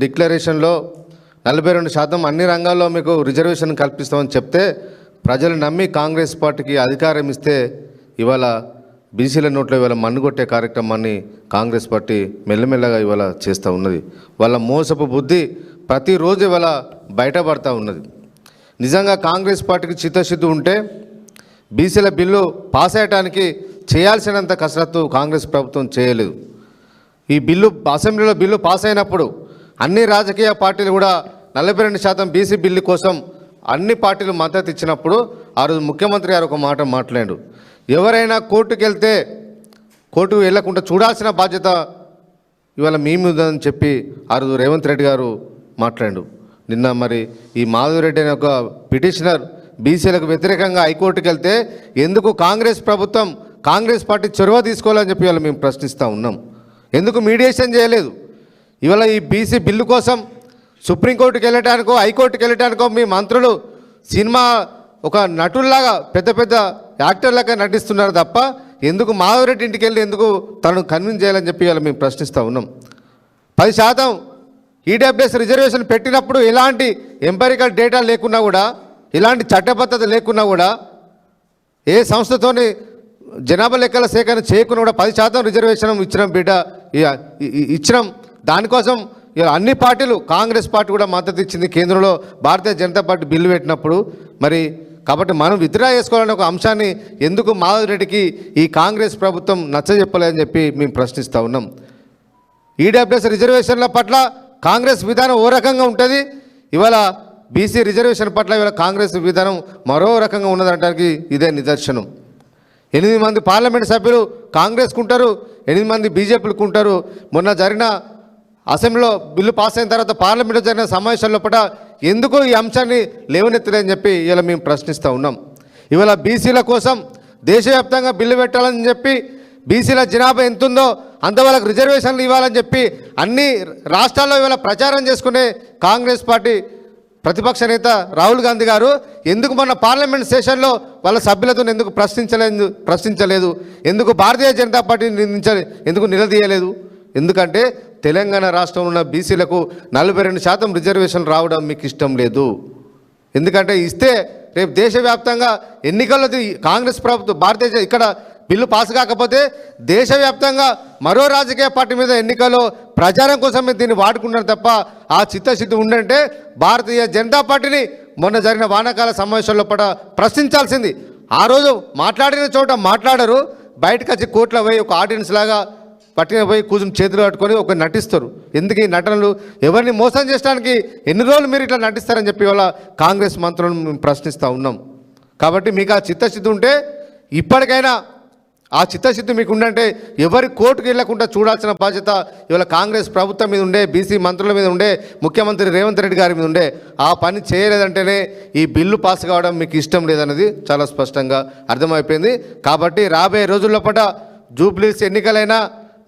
డిక్లరేషన్లో నలభై రెండు శాతం అన్ని రంగాల్లో మీకు రిజర్వేషన్ కల్పిస్తామని చెప్తే ప్రజలు నమ్మి కాంగ్రెస్ పార్టీకి అధికారం ఇస్తే ఇవాళ బీసీల నోట్లో ఇవాళ మన్నుగొట్టే కార్యక్రమాన్ని కాంగ్రెస్ పార్టీ మెల్లమెల్లగా ఇవాళ చేస్తూ ఉన్నది. వాళ్ళ మోసపు బుద్ధి ప్రతిరోజు ఇవాళ బయటపడతా ఉన్నది. నిజంగా కాంగ్రెస్ పార్టీకి చిత్తశుద్ధి ఉంటే బీసీల బిల్లు పాస్ అయ్యడానికి చేయాల్సినంత కసరత్తు కాంగ్రెస్ ప్రభుత్వం చేయలేదు. ఈ బిల్లు అసెంబ్లీలో బిల్లు పాస్ అయినప్పుడు అన్ని రాజకీయ పార్టీలు కూడా నలభై రెండు శాతం బీసీ బిల్లు కోసం అన్ని పార్టీలు మద్దతు ఇచ్చినప్పుడు ఆ రోజు ముఖ్యమంత్రి గారు ఒక మాట మాట్లాడు ఎవరైనా కోర్టుకు వెళ్తే కోర్టుకు వెళ్ళకుండా చూడాల్సిన బాధ్యత ఇవాళ మీ మీద అని చెప్పి ఆ రోజు రేవంత్ రెడ్డి గారు మాట్లాడు నిన్న మరి ఈ మాధవరెడ్డి అనే ఒక పిటిషనర్ బీసీలకు వ్యతిరేకంగా హైకోర్టుకు వెళ్తే ఎందుకు కాంగ్రెస్ ప్రభుత్వం కాంగ్రెస్ పార్టీ చొరవ తీసుకోవాలని చెప్పి ఇవాళ మేము ప్రశ్నిస్తూ ఉన్నాం. ఎందుకు మీడియేషన్ చేయలేదు? ఇవాళ ఈ బీసీ బిల్లు కోసం సుప్రీంకోర్టుకి వెళ్ళటానికో హైకోర్టుకి వెళ్ళటానికో మీ మంత్రులు సినిమా ఒక నటుల్లాగా పెద్ద పెద్ద యాక్టర్లాగా నటిస్తున్నారు తప్ప ఎందుకు మాధవరెడ్డి ఇంటికి వెళ్ళి ఎందుకు తనను కన్విన్స్ చేయాలని చెప్పి ఇవాళ మేము ప్రశ్నిస్తూ ఉన్నాం. పది శాతం ఈడబ్ల్యూఎస్ రిజర్వేషన్ పెట్టినప్పుడు ఎలాంటి ఎంపరికల్ డేటా లేకున్నా కూడా ఇలాంటి చట్టబద్ధత లేకున్నా కూడా ఏ సంస్థతోని జనాభా లెక్కల సేకరణ చేయకుండా కూడా పది శాతం రిజర్వేషన్ ఇచ్చినాం బిడ్డ ఇచ్చినాం. దానికోసం అన్ని పార్టీలు కాంగ్రెస్ పార్టీ కూడా మద్దతు ఇచ్చింది కేంద్రంలో భారతీయ జనతా పార్టీ బిల్లు పెట్టినప్పుడు. మరి కాబట్టి మనం విత్డ్రా చేసుకోవాలనే ఒక అంశాన్ని ఎందుకు మాధవ్ రెడ్డికి ఈ కాంగ్రెస్ ప్రభుత్వం నచ్చజెప్పలేదని చెప్పి మేము ప్రశ్నిస్తూ ఉన్నాం. ఈడబ్ల్యూఎస్ రిజర్వేషన్ల పట్ల కాంగ్రెస్ విధానం ఓ రకంగా ఉంటుంది. ఇవాళ బీసీ రిజర్వేషన్ పట్ల ఇవాళ కాంగ్రెస్ విధానం మరో రకంగా ఉన్నదనడానికి ఇదే నిదర్శనం. ఎనిమిది మంది పార్లమెంట్ సభ్యులు కాంగ్రెస్కు ఉంటారు ఎనిమిది మంది బీజేపీలకు ఉంటారు మొన్న జరిగిన అసెంబ్లీలో బిల్లు పాస్ అయిన తర్వాత పార్లమెంట్లో జరిగిన సమావేశంలో లోపల ఎందుకు ఈ అంశాన్ని లేవనెత్తలేదని చెప్పి ఇలా మేము ప్రశ్నిస్తూ ఉన్నాం. ఇవాళ బీసీల కోసం దేశవ్యాప్తంగా బిల్లు పెట్టాలని చెప్పి బీసీల జనాభా ఎంతుందో అంత వాళ్ళకి రిజర్వేషన్లు ఇవ్వాలని చెప్పి అన్ని రాష్ట్రాల్లో ఇవాళ ప్రచారం చేసుకునే కాంగ్రెస్ పార్టీ ప్రతిపక్ష నేత రాహుల్ గాంధీ గారు ఎందుకు మొన్న పార్లమెంట్ సెషన్లో వాళ్ళ సభ్యులతో ఎందుకు ప్రశ్నించలేదు ప్రశ్నించలేదు? ఎందుకు భారతీయ జనతా పార్టీని నిందించ ఎందుకు నిలదీయలేదు? ఎందుకంటే తెలంగాణ రాష్ట్రంలో ఉన్న బీసీలకు నలభై రెండు శాతం రిజర్వేషన్ రావడం మీకు ఇష్టం లేదు. ఎందుకంటే ఇస్తే రేపు దేశవ్యాప్తంగా ఎన్నికలది కాంగ్రెస్ ప్రభుత్వం భారతదేశం ఇక్కడ బిల్లు పాస్ కాకపోతే దేశవ్యాప్తంగా మరో రాజకీయ పార్టీ మీద ఎన్నికల్లో ప్రచారం కోసమే దీన్ని వాడుకున్నారు తప్ప ఆ చిత్తశుద్ధి ఉండంటే భారతీయ జనతా పార్టీని మొన్న జరిగిన వానాకాల సమావేశంలో కూడా ప్రశ్నించాల్సింది. ఆ రోజు మాట్లాడిన చోట మాట్లాడరు. బయటకు వచ్చి కోట్ల పోయి ఒక ఆడియన్స్ లాగా పట్టుకుని పోయి కూర్చుని చేతులు కట్టుకొని ఒక నటిస్తారు. ఎందుకు ఈ నటనలు? ఎవరిని మోసం చేయడానికి ఎన్ని రోజులు మీరు ఇట్లా నటిస్తారని చెప్పి వాళ్ళ కాంగ్రెస్ మంత్రులను మేము ప్రశ్నిస్తూ ఉన్నాం. కాబట్టి మీకు ఆ చిత్తశుద్ధి ఉంటే ఇప్పటికైనా ఆ చిత్తశుద్ధి మీకు ఉండంటే ఎవరి కోర్టుకు వెళ్ళకుండా చూడాల్సిన బాధ్యత ఇవాళ కాంగ్రెస్ ప్రభుత్వం మీద ఉండే బీసీ మంత్రుల మీద ఉండే ముఖ్యమంత్రి రేవంత్ రెడ్డి గారి మీద ఉండే. ఆ పని చేయలేదంటేనే ఈ బిల్లు పాస్ కావడం మీకు ఇష్టం లేదన్నది చాలా స్పష్టంగా అర్థమైపోయింది. కాబట్టి రాబోయే రోజుల్లో పట జూబ్లీస్ ఎన్నికలైనా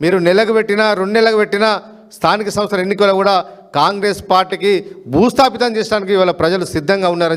మీరు నెలకు పెట్టినా రెండు నెలలకు పెట్టినా స్థానిక సంస్థల ఎన్నికలు కూడా కాంగ్రెస్ పార్టీకి భూస్థాపితం చేయడానికి ఇవాళ ప్రజలు సిద్ధంగా ఉన్నారని